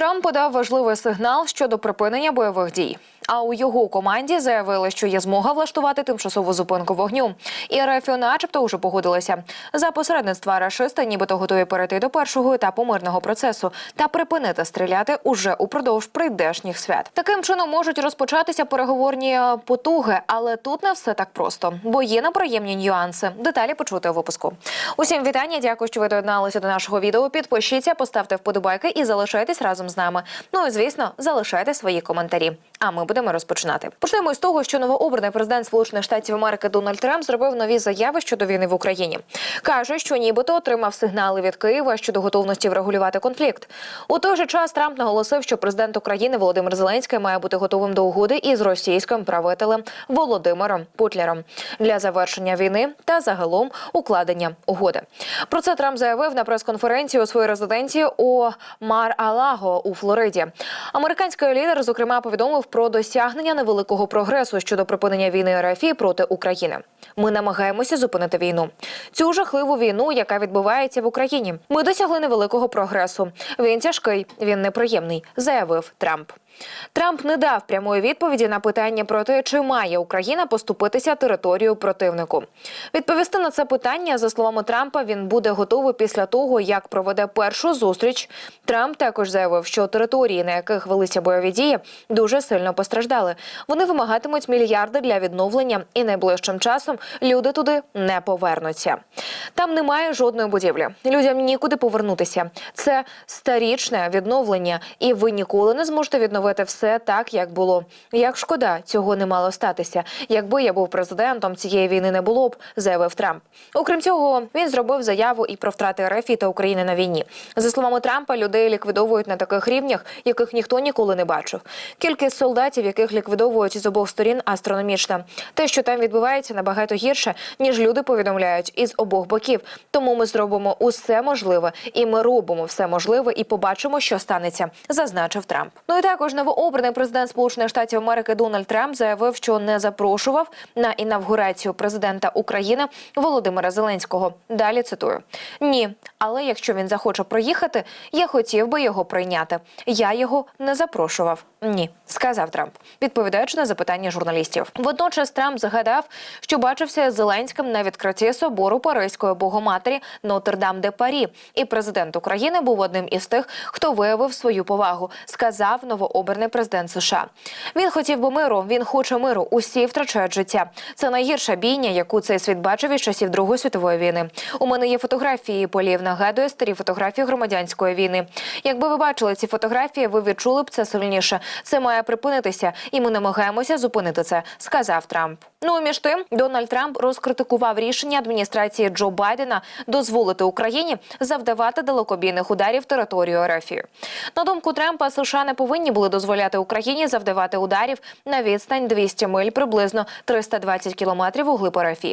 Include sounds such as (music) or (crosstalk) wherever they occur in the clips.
Трамп подав важливий сигнал щодо припинення бойових дій. А у його команді заявили, що є змога влаштувати тимчасову зупинку вогню. І РФ, начебто, уже погодилися. За посередництва рашисти нібито готові перейти до першого етапу мирного процесу та припинити стріляти уже упродовж прийдешніх свят. Таким чином можуть розпочатися переговорні е, потуги, але тут не все так просто, бо є неприємні нюанси. Деталі почути у випуску. Усім вітання. Дякую, що ви доєдналися до нашого відео. Підпишіться, поставте вподобайки і залишайтесь разом з нами. Ну і звісно, залишайте свої коментарі. А ми будемо розпочинати. Почнемо з того, що новообраний президент Сполучених Штатів Америки Дональд Трамп зробив нові заяви щодо війни в Україні. каже, що нібито отримав сигнали від Києва щодо готовності врегулювати конфлікт. У той же час Трамп наголосив, що президент України Володимир Зеленський має бути готовим до угоди із російським правителем Володимиром Путлером для завершення війни та загалом укладення угоди. Про це Трамп заявив на прес-конференції у своїй резиденції у Мар-Алаго у Флориді. Американський лідер зокрема повідомив про досягнення невеликого прогресу щодо припинення війни РФ проти України. Ми намагаємося зупинити війну. Цю жахливу війну, яка відбувається в Україні. Ми досягли невеликого прогресу. Він тяжкий, він неприємний, заявив Трамп. Трамп не дав прямої відповіді на питання про те, чи має Україна поступитися територію противнику. Відповісти на це питання, за словами Трампа, він буде готовий після того, як проведе першу зустріч. Трамп також заявив, що території, на яких велися бойові дії, дуже сильно постраждали. Вони вимагатимуть мільярди для відновлення, і найближчим часом люди туди не повернуться. Там немає жодної будівлі. Людям нікуди повернутися. Це старічне відновлення, і ви ніколи не зможете відновити все так, як було. Як шкода, цього не мало статися. Якби я був президентом, цієї війни не було б, заявив Трамп. Окрім цього, він зробив заяву і про втрати РФ та України на війні. За словами Трампа, людей ліквідовують на таких рівнях, яких ніхто ніколи не бачив. Кількість солдатів, яких ліквідовують з обох сторін, астрономічна. Те, що там відбувається, набагато гірше, ніж люди повідомляють із обох боків. Тому ми зробимо усе можливе, і ми робимо все можливе, і побачимо, що станеться, зазначив Трамп. Ну і також новообраний президент Сполучених Штатів Америки Дональд Трамп заявив, що не запрошував на інавгурацію президента України Володимира Зеленського. Далі цитую: ні, але якщо він захоче проїхати, я хотів би його прийняти. Я його не запрошував. Ні, сказав Трамп, відповідаючи на запитання журналістів. Водночас Трамп згадав, що бачився з Зеленським на відкритті собору Паризької богоматері Нотр-Дам де Парі, і президент України був одним із тих, хто виявив свою повагу. Сказав новообраний президент США. Він хотів би миру. Він хоче миру. Усі втрачають життя. Це найгірша бійня, яку цей світ бачив із часів Другої світової війни. У мене є фотографії полів. Нагадує старі фотографії громадянської війни. Якби ви бачили ці фотографії, ви відчули б це сильніше. Це має припинитися, і ми намагаємося зупинити це, сказав Трамп. Ну між тим, Дональд Трамп розкритикував рішення адміністрації Джо Байдена дозволити Україні завдавати далекобійних ударів територію РФ. На думку Трампа, США не повинні були дозволяти Україні завдавати ударів на відстань 200 миль, приблизно 320 кілометрів у глиб РФ.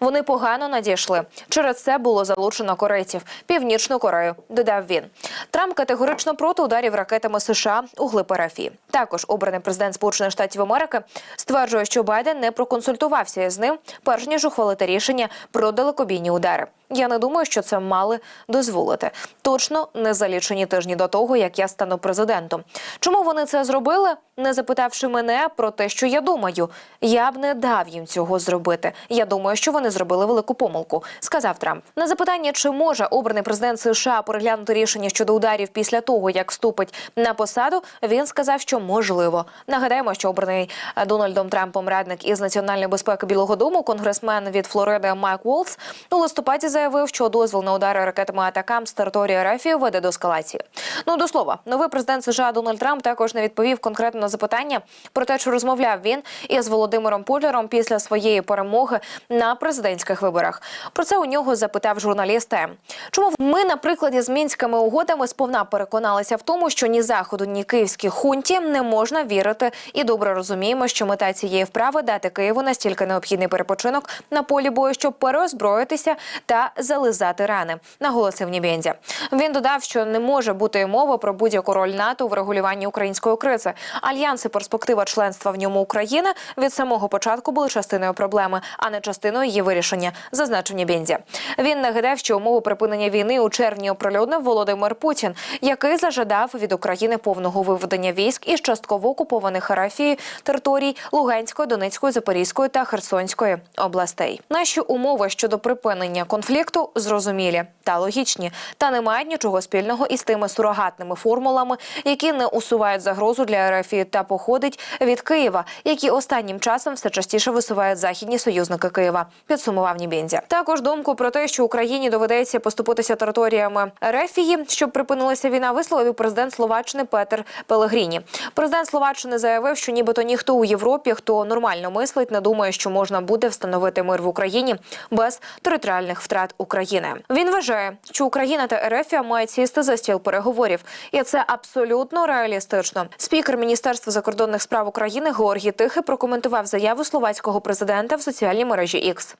Вони погано надійшли. Через це було залучено корейців, північну Корею. Додав він. Трамп категорично проти ударів ракетами США у глиб РФ. Також обраний президент Сполучених Штатів Америки стверджує, що Байден не проконсультувався з ним, перш ніж ухвалити рішення про далекобійні удари. Я не думаю, що це мали дозволити. Точно не за лічені тижні до того, як я стану президентом. Чому вони це зробили? Не запитавши мене про те, що я думаю, я б не дав їм цього зробити. Я думаю, що вони зробили велику помилку, сказав Трамп. На запитання, чи може обраний президент США переглянути рішення щодо ударів після того, як вступить на посаду, він сказав, що можливо. Нагадаємо, що обраний е, Дональдом Трампом радник із національної безпеки Білого Дому, конгресмен від Флориди Майк Волс, у листопаді заявив, що дозвіл на удари ракетами атакам з території РФ веде до ескалації. Ну до слова, новий президент США Дональд Трамп також не відповів конкретно на запитання про те, чи розмовляв він із Володимиром Путлером після своєї перемоги на президентських виборах. Про це у нього запитав журналіст. М. Чому ми на прикладі з мінськими угодами сповна переконалися в тому, що ні заходу, ні київській хунті не можна вірити, і добре розуміємо, що мета цієї вправи дати Києву настільки необхідний перепочинок на полі бою, щоб переозброїтися та зализати рани, наголосив Нібензя. Він додав, що не може бути мова про будь-яку роль НАТО в регулюванні української кризи. Альянс і перспектива членства в ньому України від самого початку були частиною проблеми, а не частиною її вирішення, зазначив Нібензя. Він нагадав, що умову припинення війни у червні оприлюднив Володимир Путін, який зажадав від України повного виведення військ із частково окупованих Арафії територій Луганської, Донецької, Запорізької та Херсонської областей. Наші умови щодо припинення конфлікту зрозумілі та логічні, та не мають нічого спільного із тими сурогатними формулами, які не усувають загрозу для Арафії та походить від Києва, які останнім часом все частіше висувають західні союзники Києва. Підсумував Нібензя. Також думку про те, що Україні доведеться поступитися територіями Ерефії, щоб припинилася війна, висловив президент Словаччини Петер Пелегріні. Президент Словаччини заявив, що нібито ніхто у Європі, хто нормально мислить, не думає, що можна буде встановити мир в Україні без територіальних втрат України. Він вважає, що Україна та Ерефія мають сісти за стіл переговорів, і це абсолютно реалістично. Спікер Міністерства закордонних справ України Георгій Тихий прокоментував заяву словацького президента в соціальній мережі X.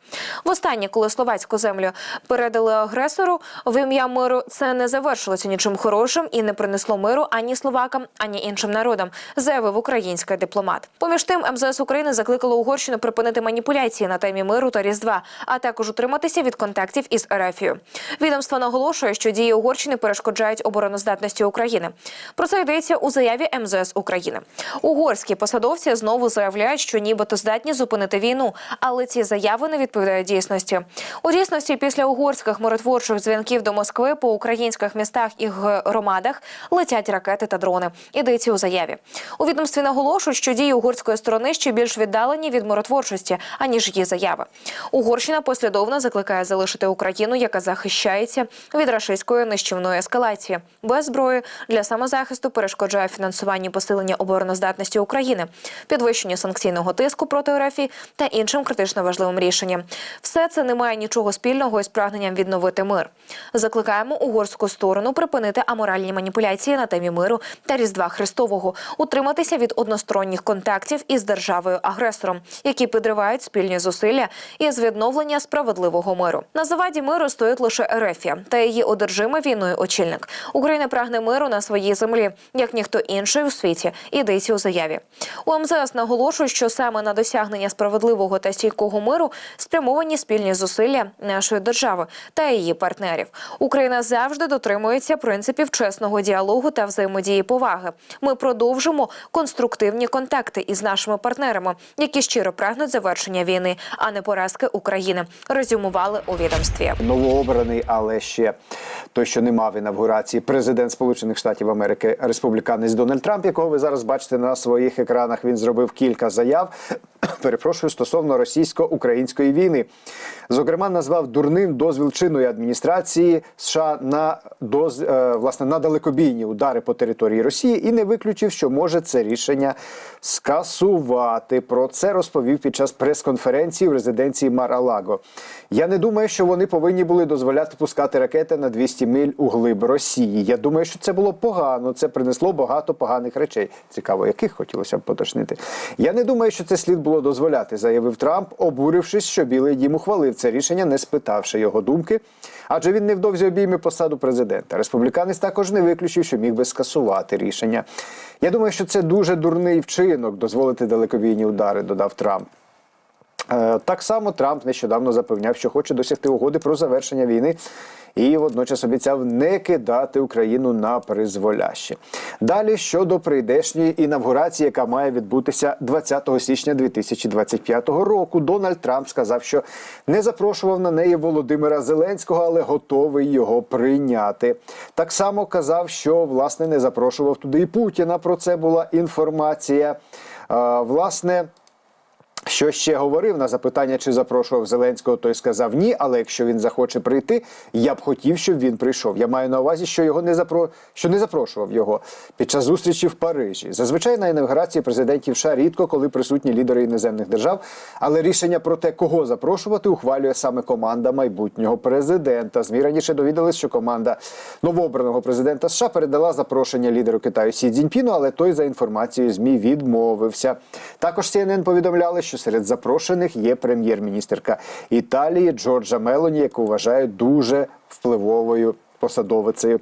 Востаннє, коли словацьку землю передали агресору в ім'я миру, це не завершилося нічим хорошим і не принесло миру ані словакам, ані іншим народам, заявив український дипломат. Поміж тим, МЗС України закликало Угорщину припинити маніпуляції на темі миру та різдва, а також утриматися від контактів із Ерефією. Відомство наголошує, що дії Угорщини перешкоджають обороноздатності України. Про це йдеться у заяві МЗС України. Угорські посадовці знову заявляють, що нібито здатні зупинити війну, але ці заяви не відповідають дійсності. У дійсності після угорських миротворчих дзвінків до Москви по українських містах і громадах летять ракети та дрони. Йдеться у заяві. У відомстві наголошують, що дії угорської сторони ще більш віддалені від миротворчості, аніж її заяви. Угорщина послідовно закликає залишити Україну, яка захищається від рашистської нищівної ескалації. Без зброї для самозахисту перешкоджає фінансування посилення обороноздатності України, підвищення санкційного тиску проти РФ та іншим критично важливим рішенням. Все це не має нічого спільного із прагненням відновити мир. Закликаємо угорську сторону припинити аморальні маніпуляції на темі миру та Різдва Христового, утриматися від односторонніх контактів із державою-агресором, які підривають спільні зусилля із відновлення справедливого миру. Заваді миру стоїть лише Ерефія та її одержимий війною очільник. Україна прагне миру на своїй землі, як ніхто інший у світі. Ідеться у заяві. У МЗС наголошують, що саме на досягнення справедливого та стійкого миру спрямовані спільні зусилля нашої держави та її партнерів. Україна завжди дотримується принципів чесного діалогу та взаємодії поваги. Ми продовжимо конструктивні контакти із нашими партнерами, які щиро прагнуть завершення війни, а не поразки України. Резюмували у відомстві. Новообраний, але ще той, що не мав інавгурації, президент Сполучених Штатів Америки, республіканець Дональд Трамп, якого ви зараз бачите на своїх екранах. Він зробив кілька заяв. (coughs) Перепрошую стосовно російсько-української війни. Зокрема, назвав дурним дозвіл чинної адміністрації США на доз, е, власне на далекобійні удари по території Росії і не виключив, що може це рішення скасувати. Про це розповів під час прес-конференції в резиденції Мар-Алаго. Я не думаю, що вони повинні були дозволяти пускати ракети на 200 миль у глиб Росії. Я думаю, що це було погано. Це принесло багато поганих речей. Цікаво, яких хотілося б поточнити. Я не думаю, що це слід було дозволяти, заявив Трамп, обурившись, що Білий Дім ухвалив це рішення, не спитавши його думки. Адже він невдовзі обійме посаду президента. Республіканець також не виключив, що міг би скасувати рішення. Я думаю, що це дуже дурний вчинок дозволити далекобійні удари, додав Трамп. Е, Так само Трамп нещодавно запевняв, що хоче досягти угоди про завершення війни, і водночас обіцяв не кидати Україну на призволяще. Далі щодо прийдешньої інавгурації, яка має відбутися 20 січня 2025 року, Дональд Трамп сказав, що не запрошував на неї Володимира Зеленського, але готовий його прийняти. Так само казав, що власне не запрошував туди і Путіна. Про це була інформація. Е, Власне. Що ще говорив на запитання, чи запрошував Зеленського, той сказав ні. Але якщо він захоче прийти, я б хотів, щоб він прийшов. Я маю на увазі, що його не запро... що не запрошував його під час зустрічі в Парижі. Зазвичай на інавгурації президентів США рідко, коли присутні лідери іноземних держав. Але рішення про те, кого запрошувати, ухвалює саме команда майбутнього президента. ЗМІ раніше довідались, що команда новообраного президента США передала запрошення лідеру Китаю Сі Цзіньпіну, але той за інформацією ЗМІ відмовився. Також CNN повідомляли, що серед запрошених є прем'єр-міністерка Італії Джорджа Мелоні, яку вважають дуже впливовою посадовицею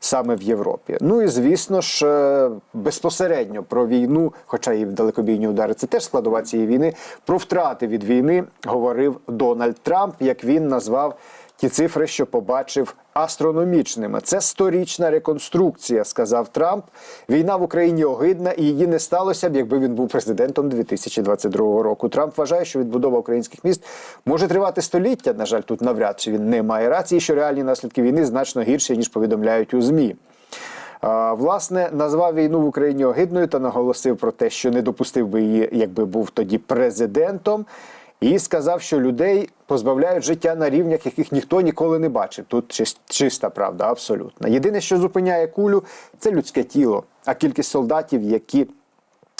саме в Європі. Ну і звісно ж, е, безпосередньо про війну, хоча і в далекобійні удари, це теж складова цієї війни. Про втрати від війни говорив Дональд Трамп, як він назвав ті цифри, що побачив астрономічними. Це сторічна реконструкція, сказав Трамп. Війна в Україні огидна, і її не сталося б, якби він був президентом 2022 року. Трамп вважає, що відбудова українських міст може тривати століття. На жаль, тут навряд чи він не має рації, що реальні наслідки війни значно гірші ніж повідомляють у змі. Власне, назвав війну в Україні огидною та наголосив про те, що не допустив би її, якби був тоді президентом, і сказав, що людей позбавляють життя на рівнях, яких ніхто ніколи не бачив. Тут чис- чиста правда, абсолютно. Єдине, що зупиняє кулю, це людське тіло, а кількість солдатів, які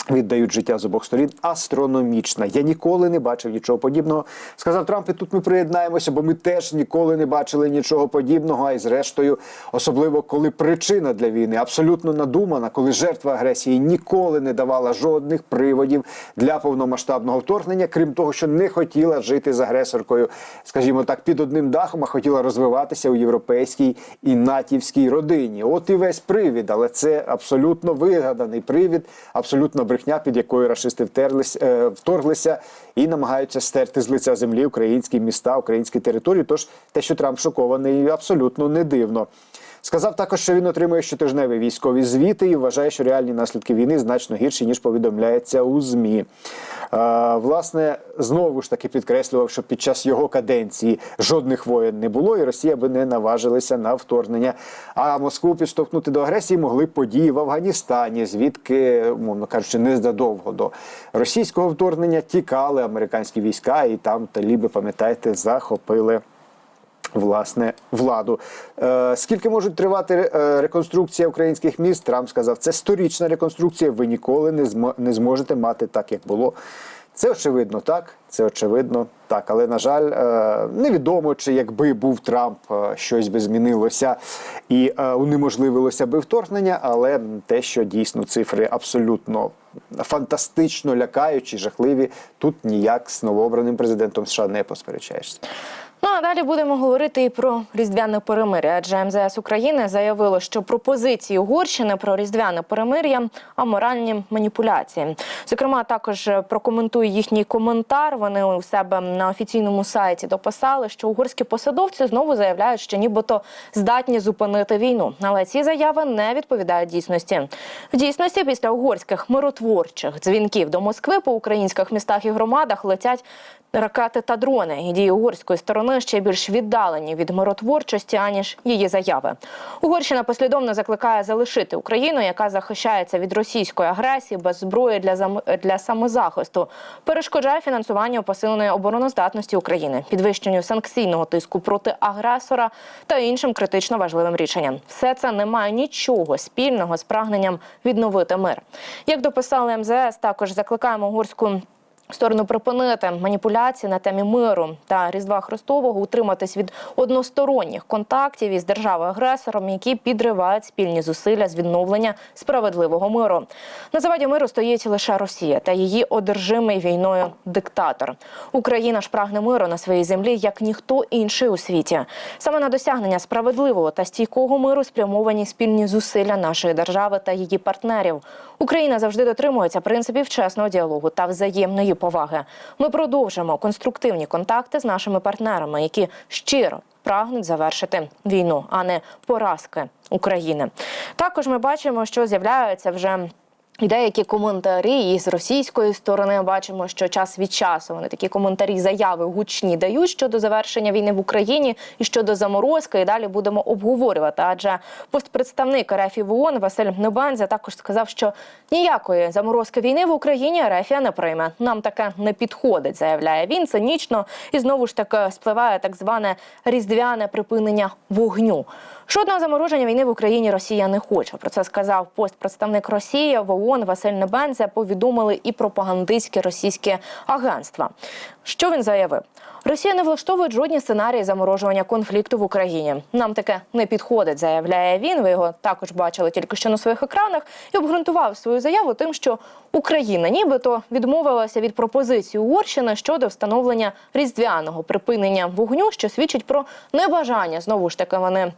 віддають життя з обох сторін, астрономічна. Я ніколи не бачив нічого подібного. Сказав Трамп, і тут ми приєднаємося, бо ми теж ніколи не бачили нічого подібного. А й зрештою, особливо коли причина для війни абсолютно надумана, коли жертва агресії ніколи не давала жодних приводів для повномасштабного вторгнення, крім того, що не хотіла жити з агресоркою, скажімо так, під одним дахом, а хотіла розвиватися у європейській і натівській родині. От і весь привід, але це абсолютно вигаданий привід, абсолютно брехня, під якою рашисти втерлись, е, вторглися і намагаються стерти з лиця землі українські міста, українські території. Тож те, що Трамп шокований, абсолютно не дивно. Сказав також, що він отримує щотижневі військові звіти і вважає, що реальні наслідки війни значно гірші ніж повідомляється у змі. Е, власне, знову ж таки підкреслював, що під час його каденції жодних воєн не було, і Росія би не наважилася на вторгнення. А Москву підштовхнути до агресії могли події в Афганістані, звідки, умовно кажучи, незадовго до російського вторгнення тікали американські війська, і там таліби, пам'ятаєте, захопили власне владу. Е, скільки можуть тривати е, реконструкція українських міст? Трамп сказав, це сторічна реконструкція. Ви ніколи не змо- не зможете мати так, як було. Це очевидно так, це очевидно так. Але на жаль, е, невідомо, чи якби був Трамп, щось би змінилося і унеможливилося би вторгнення. Але те, що дійсно цифри абсолютно фантастично лякаючі, жахливі, тут ніяк з новообраним президентом США не посперечаєшся. Ну а далі будемо говорити і про різдвяне перемир'я. Адже МЗС України заявило, що пропозиції Угорщини про різдвяне перемир'я аморальні маніпуляції. Зокрема, також прокоментую їхній коментар. Вони у себе на офіційному сайті дописали, що угорські посадовці знову заявляють, що нібито здатні зупинити війну. Але ці заяви не відповідають дійсності. В дійсності після угорських миротворчих дзвінків до Москви по українських містах і громадах летять ракети та дрони. І дії угорської сторони ще більш віддалені від миротворчості, аніж її заяви. Угорщина послідовно закликає залишити Україну, яка захищається від російської агресії без зброї для зам... для самозахисту, перешкоджає фінансуванню посиленої обороноздатності України, підвищенню санкційного тиску проти агресора та іншим критично важливим рішенням. Все це не має нічого спільного з прагненням відновити мир. Як дописали МЗС, також закликаємо угорську сторону припинити маніпуляції на темі миру та Різдва Христового, утриматись від односторонніх контактів із державою-агресором, які підривають спільні зусилля з відновлення справедливого миру. На заваді миру стоїть лише Росія та її одержимий війною диктатор. Україна ж прагне миру на своїй землі як ніхто інший у світі. Саме на досягнення справедливого та стійкого миру спрямовані спільні зусилля нашої держави та її партнерів. Україна завжди дотримується принципів чесного діалогу та взаємної поваги. Ми продовжимо конструктивні контакти з нашими партнерами, які щиро прагнуть завершити війну, а не поразки України. Також ми бачимо, що з'являються вже. І деякі коментарі із російської сторони бачимо, що час від часу вони такі коментарі, заяви гучні дають щодо завершення війни в Україні і щодо заморозки. І далі будемо обговорювати. Адже постпредставник РФ в ООН Василь Небензя також сказав, що ніякої заморозки війни в Україні РФ не прийме. Нам таке не підходить, заявляє він цинічно і знову ж таки спливає так зване різдвяне припинення вогню. Жодного замороження війни в Україні Росія не хоче. Про це сказав постпредставник Росії в ООН ООН Василь Небензя повідомили і пропагандистські російські агентства. Що він заявив? Росія не влаштовує жодні сценарії заморожування конфлікту в Україні. Нам таке не підходить, заявляє він. Ви його також бачили тільки що на своїх екранах і обґрунтував свою заяву тим, що Україна нібито відмовилася від пропозиції Угорщини щодо встановлення різдвяного припинення вогню, що свідчить про небажання знову ж таки вони.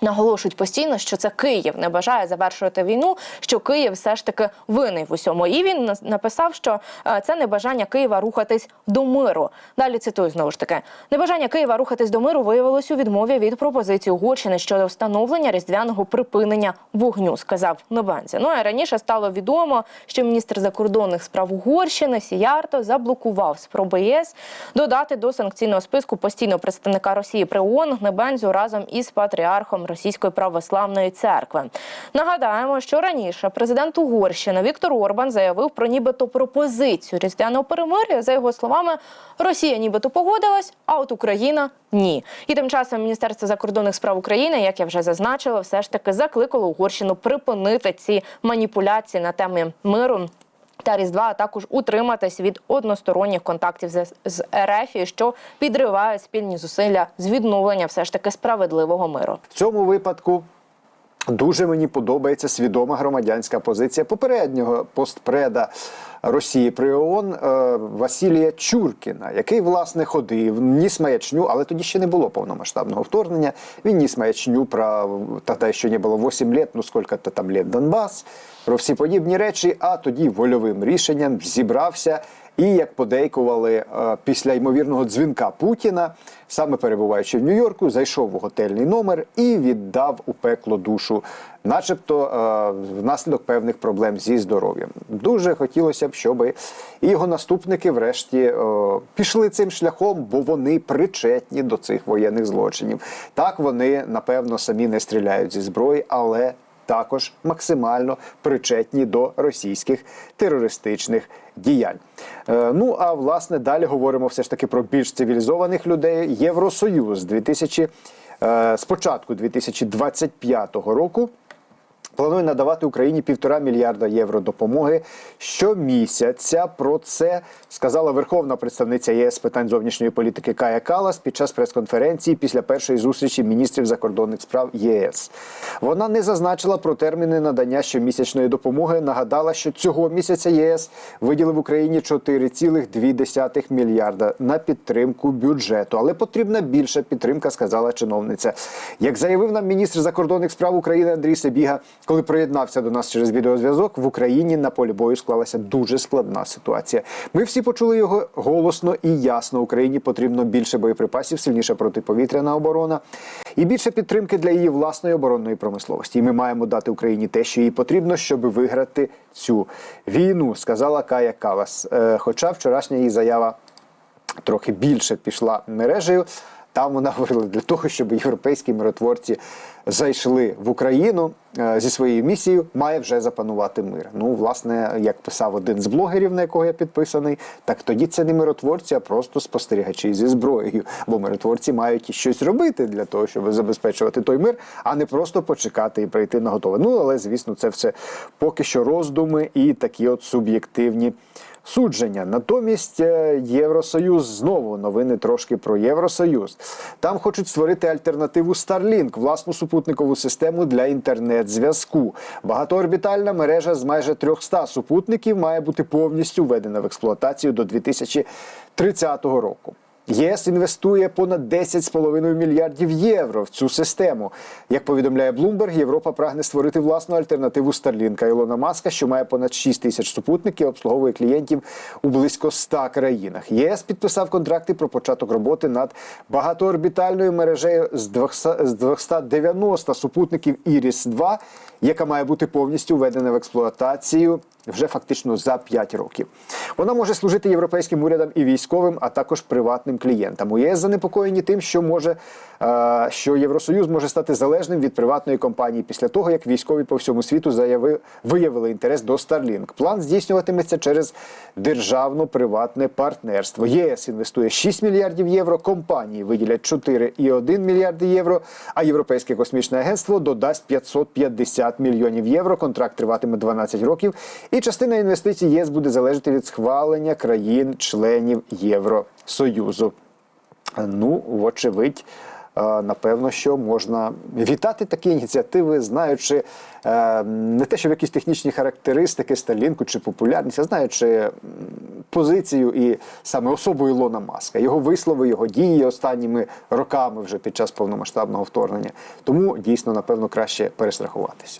Наголошують постійно, що це Київ не бажає завершувати війну, що Київ все ж таки винний в усьому. І він написав, що е, це небажання Києва рухатись до миру. Далі цитую знову ж таки: небажання Києва рухатись до миру виявилось у відмові від пропозиції Угорщини щодо встановлення різдвяного припинення вогню, сказав Небензя. Ну і раніше стало відомо, що міністр закордонних справ Угорщини Сіярто заблокував спроби ЄС додати до санкційного списку постійного представника Росії при ООН Небензю разом із патріархом Російської православної церкви. Нагадаємо, що раніше президент Угорщини Віктор Орбан заявив про нібито пропозицію різдвяного перемир'я. За його словами, Росія нібито погодилась, а от Україна ні. І тим часом Міністерство закордонних справ України, як я вже зазначила, все ж таки закликало Угорщину припинити ці маніпуляції на темі миру та Різдва, а також утриматись від односторонніх контактів з, РФ, що підривають спільні зусилля з відновлення все ж таки справедливого миру. В цьому випадку дуже мені подобається свідома громадянська позиція попереднього постпреда Росії при ООН е, Василія Чуркіна, який власне ходив, ніс маячню, але тоді ще не було повномасштабного вторгнення. Він ніс маячню про те, що не було 8 літ, ну скільки-то там літ Донбас, про всі подібні речі. А тоді вольовим рішенням зібрався. І як подейкували е, після ймовірного дзвінка Путіна, саме перебуваючи в Нью-Йорку, зайшов у готельний номер і віддав у пекло душу, начебто е, внаслідок певних проблем зі здоров'ям. Дуже хотілося б, щоб і його наступники, врешті, е, пішли цим шляхом, бо вони причетні до цих воєнних злочинів. Так вони напевно самі не стріляють зі зброї, але також максимально причетні до російських терористичних діянь. Е, ну а власне далі говоримо все ж таки про більш цивілізованих людей. Євросоюз 2000, е, з початку 2025 року. Планує надавати Україні півтора мільярда євро допомоги щомісяця. Про це сказала верховна представниця ЄС питань зовнішньої політики Кая Калас під час прес-конференції після першої зустрічі міністрів закордонних справ ЄС. Вона не зазначила про терміни надання щомісячної допомоги. Нагадала, що цього місяця ЄС виділив Україні 4,2 мільярда на підтримку бюджету. Але потрібна більша підтримка, сказала чиновниця. Як заявив нам міністр закордонних справ України Андрій Себіга, коли приєднався до нас через відеозв'язок, в Україні на полі бою склалася дуже складна ситуація. Ми всі почули його голосно і ясно. Україні потрібно більше боєприпасів, сильніша протиповітряна оборона і більше підтримки для її власної оборонної промисловості. І ми маємо дати Україні те, що їй потрібно, щоб виграти цю війну, сказала Кая Калас. Е, Хоча вчорашня її заява трохи більше пішла мережею. Там вона говорила для того, щоб європейські миротворці зайшли в Україну е, зі своєю місією, має вже запанувати мир. Ну, власне, як писав один з блогерів, на якого я підписаний, так тоді це не миротворці, а просто спостерігачі зі зброєю. Бо миротворці мають щось робити для того, щоб забезпечувати той мир, а не просто почекати і прийти на готове. Ну, але звісно, це все поки що роздуми і такі от суб'єктивні судження. Натомість е, Євросоюз знову новини трошки про Євросоюз. Там хочуть створити альтернативу Starlink, власну супутникову систему для інтернет-зв'язку. Багатоорбітальна мережа з майже 300 супутників має бути повністю введена в експлуатацію до 2030 року. ЄС інвестує понад 10,5 мільярдів євро в цю систему. Як повідомляє Bloomberg, Європа прагне створити власну альтернативу Старлінка Ілона Маска, що має понад 6 тисяч супутників, обслуговує клієнтів у близько 100 країнах. ЄС підписав контракти про початок роботи над багатоорбітальною мережею з 200 з 290 супутників Іріс 2 яка має бути повністю введена в експлуатацію вже фактично за 5 років. Вона може служити європейським урядам і військовим, а також приватним своїм клієнтам. У ЄС занепокоєні тим, що може е, що Євросоюз може стати залежним від приватної компанії після того, як військові по всьому світу заяви, виявили інтерес до Starlink. План здійснюватиметься через державно-приватне партнерство. ЄС інвестує 6 мільярдів євро, компанії виділять 4,1 мільярди євро, а Європейське космічне агентство додасть 550 мільйонів євро. Контракт триватиме 12 років, і частина інвестицій ЄС буде залежати від схвалення країн-членів Євросоюзу. Ну, вочевидь, е, напевно, що можна вітати такі ініціативи, знаючи е, не те, що в якісь технічні характеристики Сталінку чи популярність, а знаючи позицію і саме особу Ілона Маска, його вислови, його дії останніми роками вже під час повномасштабного вторгнення. Тому дійсно, напевно, краще перестрахуватися.